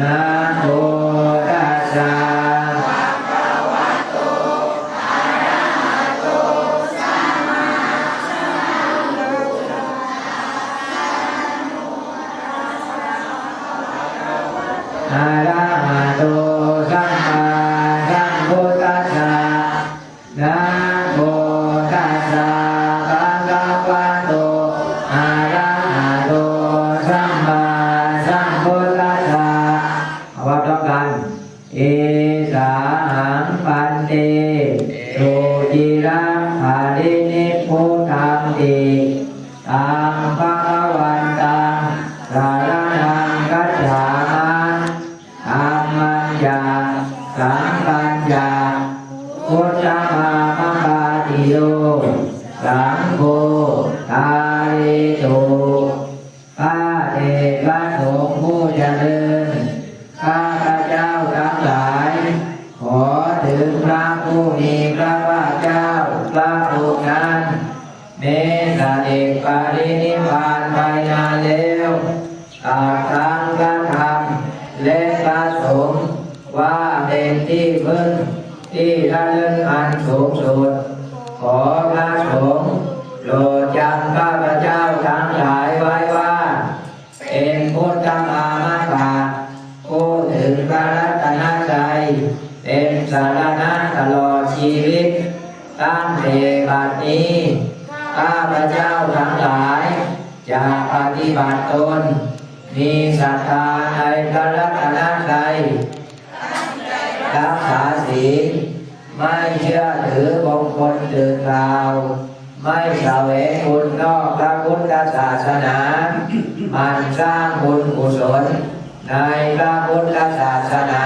นะโมตัสสะอะระหะโตสัมมาสัมพุทธัสสะนะโมตัสสะภะคะวะโตอะระหะโตสัมมาสั เอสาหังปันเตโสจิรังภารินิพพุทังติตังภะวันตังสารนังกัจฉามาธรรมัญญาสังกัญญาพุทธมาภคาติโย ขอถึงพระผู้มีพระภาคเจ้าพระองค์นั้นเมตตาเอกปรินิพพานไปนานแล้วตรัสทางพระธรรมและพระสงฆ์ว่าเป็นที่พึ่งที่ระลึกอันสูงสุดขอพระ ตั้งแต่บัดนี้ข้าพเจ้าทั้งหลายจะปฏิบัติตน มีศรัทธาในพระรัตนตรัยรักษาศีลไม่เชื่อถือบงคลตื่นกล่าว ไม่แสวงบุญนอกพระพุทธศาสนามันสร้างบุญกุศลในพระพุทธศาสนา